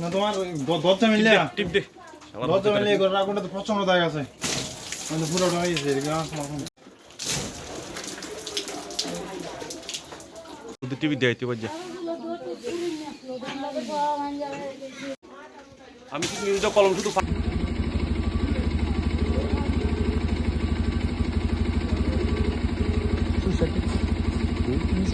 না তোমার দরজা মিললে টিপ দে দরজা মিললে তো প্রচণ্ড দাগ আছে। মানে পুরো হয়ে গেছে টিভি দেয় তুই বাজা আমি কি কলম শুধু ফা- সুইচটা টিপ নিচে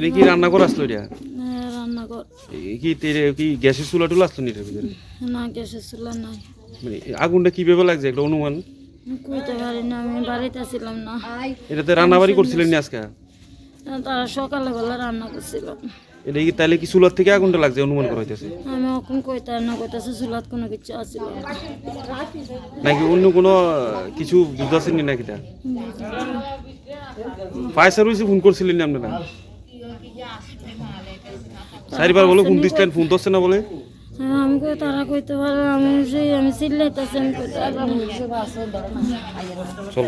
এটা কি রান্না করে আসলো এটা? রান্না কি কি গ্যাসের চুলা টুলা আসলো নি এটার ভিতরে? না গ্যাসের চুলা নাই। মানে আগুনটা কীভাবে লাগছে? একটা অনুমান। কইতে পারি না আমি বাড়িতে ছিলাম না। এটাতে রান্নাবাড়ি করছিলেন আজকে? তারা সকালে বেলা রান্না করছিল। এটা কি তাহলে কি চুলার থেকে আগুনটা লাগছে অনুমান করা হইতেছে? আমি এখন কইতে না কইতেছে চুলাত কোনো কিছু আসছিল না। নাকি অন্য কোনো কিছু বুঝতেছেন নি নাকি তা? ফায়ার সার্ভিসে ফোন করছিলেন না আপনারা? চারিবার বলে ফোন দিচ্ছেন ফোন ধরছে না বলে হ্যাঁ, আমি কই তারা কইতে পারে আমি সেই আমি চিল্লাইতেছি আমি কইতে। চল